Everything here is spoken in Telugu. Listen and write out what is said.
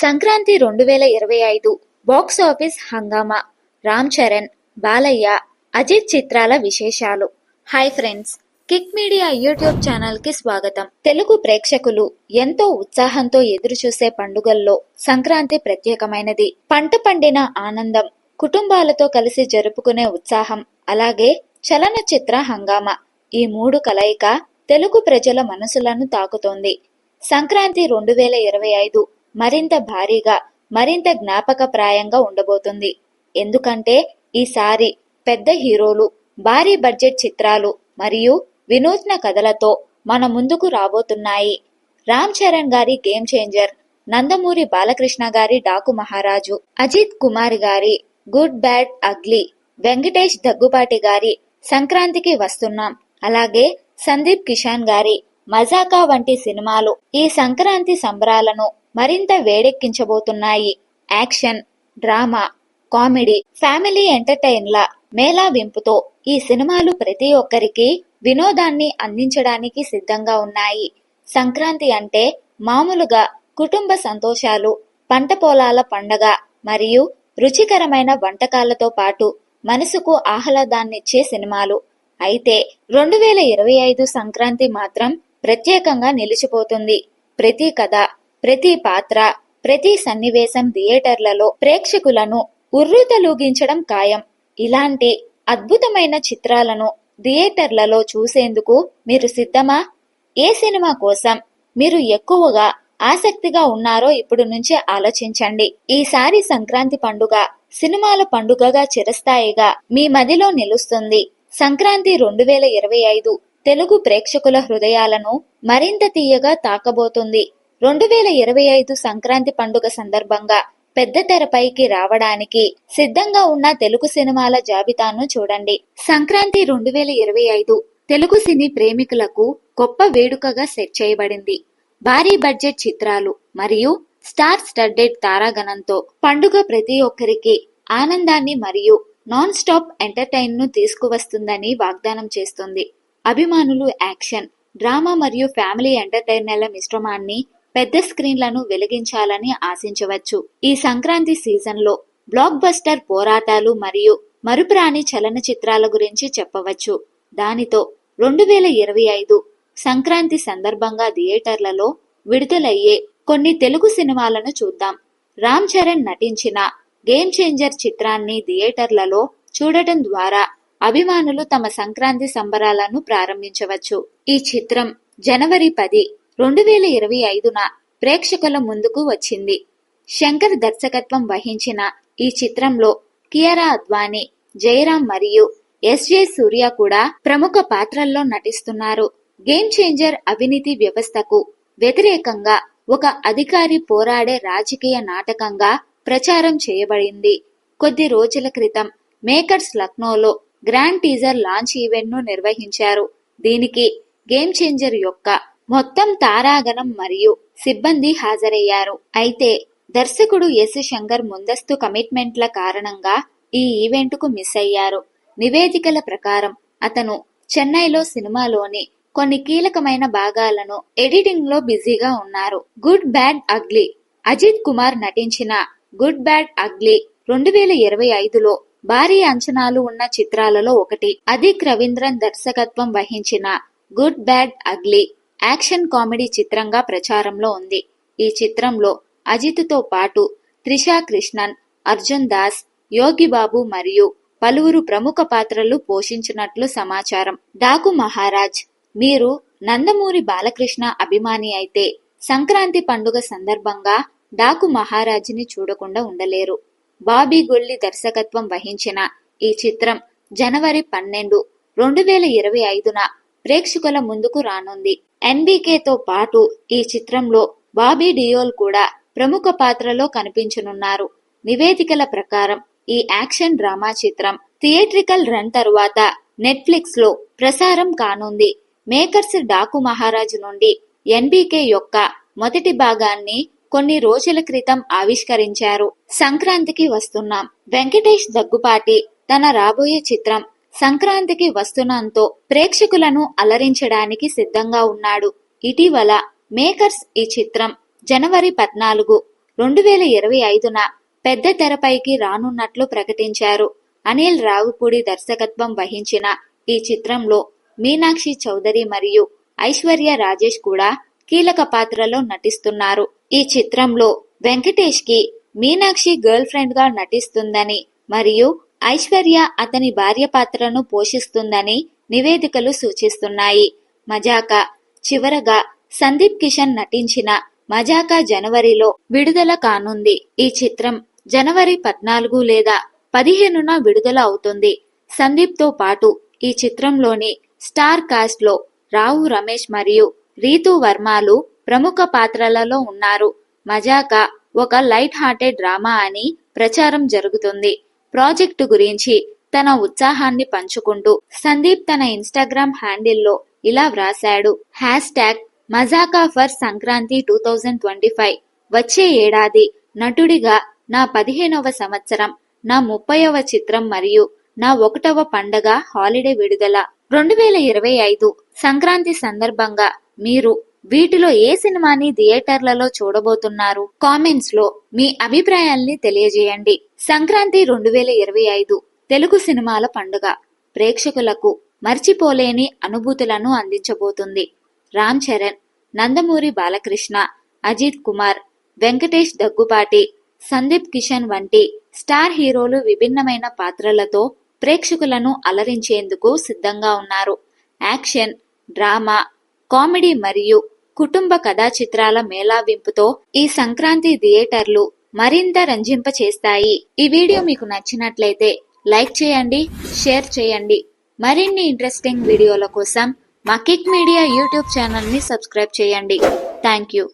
సంక్రాంతి రెండు వేల ఇరవై ఐదు బాక్స్ ఆఫీస్ హంగామా. రామ్ చరణ్ బాలయ్య అజిత్ చిత్రాల విశేషాలు. Hi friends kick media YouTube ఛానల్కి స్వాగతం. తెలుగు ప్రేక్షకులు ఎంతో ఉత్సాహంతో ఎదురుచూసే పండుగల్లో సంక్రాంతి ప్రత్యేకమైనది. పంట పండిన ఆనందం కుటుంబాలతో కలిసి జరుపుకునే ఉత్సాహం అలాగే చలనచిత్ర హంగామా. ఈ మూడు కలయిక తెలుగు ప్రజల మనసులను తాకుతోంది. సంక్రాంతి రెండు వేల ఇరవై ఐదు మరింత భారీగా మరింత జ్ఞాపకప్రాయంగా ఉండబోతుంది. ఎందుకంటే ఈసారి పెద్ద హీరోలు భారీ బడ్జెట్ చిత్రాలు మరియు వినూత్న కథలతో మన ముందుకు రాబోతున్నాయి. రామ్ చరణ్ గారి గేమ్ చేంజర్ నందమూరి బాలకృష్ణ గారి డాకు మహారాజు అజిత్ కుమార్ గారి good bad ugly Venkatesh Daggubati గారి సంక్రాంతికి వస్తున్నాం. అలాగే సందీప్ కిషాన్ గారి మజాకా వంటి సినిమాలు ఈ సంక్రాంతి సంబరాలను మరింత వేడెక్కించబోతున్నాయి. యాక్షన్ డ్రామా కామెడీ ఫ్యామిలీ ఎంటర్టైన్ల మేళావింపుతో ఈ సినిమాలు ప్రతి ఒక్కరికి వినోదాన్ని అందించడానికి సిద్ధంగా ఉన్నాయి. సంక్రాంతి అంటే మామూలుగా కుటుంబ సంతోషాలు పంట పొలాల పండగ మరియు రుచికరమైన వంటకాలతో పాటు మనసుకు ఆహ్లాదాన్నిచ్చే సినిమాలు. అయితే రెండు వేల ఇరవై ఐదు సంక్రాంతి మాత్రం ప్రత్యేకంగా నిలిచిపోతుంది. ప్రతి కథ ప్రతి పాత్ర ప్రతి సన్నివేశం థియేటర్లలో ప్రేక్షకులను ఉర్రూతలూగించడం ఖాయం. ఇలాంటి అద్భుతమైన చిత్రాలను థియేటర్లలో చూసేందుకు మీరు సిద్ధమా? ఏ సినిమా కోసం మీరు ఎక్కువగా ఆసక్తిగా ఉన్నారో ఇప్పుడు నుంచే ఆలోచించండి. ఈసారి సంక్రాంతి పండుగ సినిమాల పండుగగా చిరస్థాయిగా మీ మదిలో నిలుస్తుంది. సంక్రాంతి రెండు వేల ఇరవై ఐదు తెలుగు ప్రేక్షకుల హృదయాలను మరింత తీయగా తాకబోతుంది. రెండు వేల ఇరవై ఐదు సంక్రాంతి పండుగ సందర్భంగా పెద్ద తెరపైకి రావడానికి సిద్ధంగా ఉన్న తెలుగు సినిమాల జాబితాను చూడండి. సంక్రాంతి రెండు వేల ఇరవై ఐదు తెలుగు సినీ ప్రేమికులకు గొప్ప వేడుకగా సెట్ చేయబడింది. భారీ బడ్జెట్ చిత్రాలు మరియు స్టార్ స్టడ్డెడ్ తారాగణంతో పండుగ ప్రతి ఒక్కరికి ఆనందాన్ని మరియు నాన్ స్టాప్ ఎంటర్టైన్ను తీసుకువస్తుందని వాగ్దానం చేస్తుంది. అభిమానులు యాక్షన్ డ్రామా మరియు ఫ్యామిలీ ఎంటర్టైనర్ల మిశ్రమాన్ని పెద్ద స్క్రీన్లను వెలిగించాలని ఆశించవచ్చు. ఈ సంక్రాంతి సీజన్లో బ్లాక్ బస్టర్ పోరాటాలు మరియు మరుపురాని చలనచిత్రాల గురించి చెప్పవచ్చు. దానితో రెండు వేల ఇరవై ఐదు సంక్రాంతి సందర్భంగా థియేటర్లలో విడుదలయ్యే కొన్ని తెలుగు సినిమాలను చూద్దాం. రామ్ చరణ్ నటించిన గేమ్ చేంజర్ చిత్రాన్ని థియేటర్లలో చూడటం ద్వారా అభిమానులు తమ సంక్రాంతి సంబరాలను ప్రారంభించవచ్చు. ఈ చిత్రం జనవరి పది రెండు వేల ఇరవై ఐదున ప్రేక్షకుల ముందుకు వచ్చింది. శంకర్ దర్శకత్వం వహించిన ఈ చిత్రంలో కియరా అద్వానీ జయరాం మరియు ఎస్జే సూర్య కూడా ప్రముఖ పాత్రల్లో నటిస్తున్నారు. గేమ్ చేంజర్ అవినీతి వ్యవస్థకు వ్యతిరేకంగా ఒక అధికారి పోరాడే రాజకీయ నాటకంగా ప్రచారం చేయబడింది. కొద్ది రోజుల క్రితం మేకర్స్ లక్నోలో గ్రాండ్ టీజర్ లాంచ్ ఈవెంట్ను నిర్వహించారు. దీనికి గేమ్ చేంజర్ యొక్క మొత్తం తారాగణం మరియు సిబ్బంది హాజరయ్యారు. అయితే దర్శకుడు ఎస్ శంకర్ ముందస్తు కమిట్మెంట్ల కారణంగా ఈ ఈవెంట్కు మిస్ అయ్యారు. నివేదికల ప్రకారం అతను చెన్నైలో సినిమాలోని కొన్ని కీలకమైన భాగాలను ఎడిటింగ్లో బిజీగా ఉన్నారు. Good bad ugly. Ajith Kumar నటించిన గుడ్ బ్యాడ్ అగ్లీ రెండు వేల ఇరవై ఐదులో భారీ అంచనాలు ఉన్న చిత్రాలలో ఒకటి. అదిక్ రవీంద్రన్ దర్శకత్వం వహించిన good bad ugly action comedy చిత్రంగా ప్రచారంలో ఉంది. ఈ చిత్రంలో అజిత్తో పాటు త్రిషా కృష్ణన్ అర్జున్ దాస్ యోగి బాబు మరియు పలువురు ప్రముఖ పాత్రలు పోషించినట్లు సమాచారం. డాకు మహారాజ్ మీరు నందమూరి బాలకృష్ణ అభిమాని అయితే సంక్రాంతి పండుగ సందర్భంగా డాకు మహారాజ్ని చూడకుండా ఉండలేరు. బాబీ గొల్లి దర్శకత్వం వహించిన ఈ చిత్రం జనవరి పన్నెండు రెండు వేల ఇరవై ఐదున ప్రేక్షకుల ముందుకు రానుంది. ఎన్బీకేతో పాటు ఈ చిత్రంలో బాబీ డియోల్ కూడా ప్రముఖ పాత్రలో కనిపించనున్నారు. నివేదికల ప్రకారం ఈ యాక్షన్ డ్రామా చిత్రం థియేట్రికల్ రన్ తరువాత నెట్ఫ్లిక్స్లో ప్రసారం కానుంది. మేకర్స్ డాకు మహారాజు నుండి ఎన్బీకే యొక్క మొదటి భాగాన్ని కొన్ని రోజుల క్రితం ఆవిష్కరించారు. సంక్రాంతికి వస్తున్నాం వెంకటేష్ దగ్గుపాటి తన రాబోయే చిత్రం సంక్రాంతికి వస్తున్నంతో ప్రేక్షకులను అలరించడానికి సిద్ధంగా ఉన్నాడు. ఇటీవల మేకర్స్ ఈ చిత్రం జనవరి పద్నాలుగు రెండు వేల ఇరవై ఐదున పెద్ద తెరపైకి రానున్నట్లు ప్రకటించారు. అనిల్ రావుపూడి దర్శకత్వం వహించిన ఈ చిత్రంలో మీనాక్షి చౌదరి మరియు ఐశ్వర్య రాజేష్ కూడా కీలక పాత్రలో నటిస్తున్నారు. ఈ చిత్రంలో వెంకటేష్కి మీనాక్షి గర్ల్ ఫ్రెండ్గా నటిస్తుందని మరియు ఐశ్వర్య అతని భార్య పాత్రను పోషిస్తుందని నివేదికలు సూచిస్తున్నాయి. మజాకా చివరగా సందీప్ కిషన్ నటించిన మజాకా జనవరిలో విడుదల కానుంది. ఈ చిత్రం జనవరి పద్నాలుగు లేదా పదిహేనున విడుదల అవుతుంది. సందీప్తో పాటు ఈ చిత్రంలోని స్టార్ కాస్ట్లో రావు రమేష్ మరియు రీతు వర్మలు ప్రముఖ పాత్రలలో ఉన్నారు. మజాకా ఒక లైట్ హార్టెడ్ డ్రామా అని ప్రచారం జరుగుతుంది. ప్రాజెక్టు గురించి తన ఉత్సాహాన్ని పంచుకుంటూ సందీప్ తన ఇన్స్టాగ్రామ్ హ్యాండిల్లో ఇలా వ్రాశాడు. Hash tag Mazaka for Sankranti two thousand twenty five. వచ్చే ఏడాది నటుడిగా నా పదిహేనవ సంవత్సరం నా ముప్పైవ చిత్రం మరియు నా ఒకటవ పండగ హాలిడే విడుదల. రెండు వేల ఇరవై ఐదు సంక్రాంతి సందర్భంగా మీరు వీటిలో ఏ సినిమాని థియేటర్లలో చూడబోతున్నారు? కామెంట్స్లో మీ అభిప్రాయాల్ని తెలియజేయండి. సంక్రాంతి రెండు వేల ఇరవై ఐదు తెలుగు సినిమాల పండుగ. ప్రేక్షకులకు మర్చిపోలేని అనుభూతులను అందించబోతుంది. రామ్ చరణ్ నందమూరి బాలకృష్ణ అజిత్ కుమార్ వెంకటేష్ దగ్గుపాటి సందీప్ కిషన్ వంటి స్టార్ హీరోలు విభిన్నమైన పాత్రలతో ప్రేక్షకులను అలరించేందుకు సిద్ధంగా ఉన్నారు. యాక్షన్ డ్రామా కామెడీ మరియు కుటుంబ కథా చిత్రాల మేళావింపుతో ఈ సంక్రాంతి థియేటర్లు మరింత రంజింప చేస్తాయి ఈ వీడియో మీకు నచ్చినట్లయితే లైక్ చేయండి షేర్ చేయండి. మరిన్ని ఇంట్రెస్టింగ్ వీడియోల కోసం మా కిక్ మీడియా యూట్యూబ్ ఛానల్ని సబ్స్క్రైబ్ చేయండి. Thank you.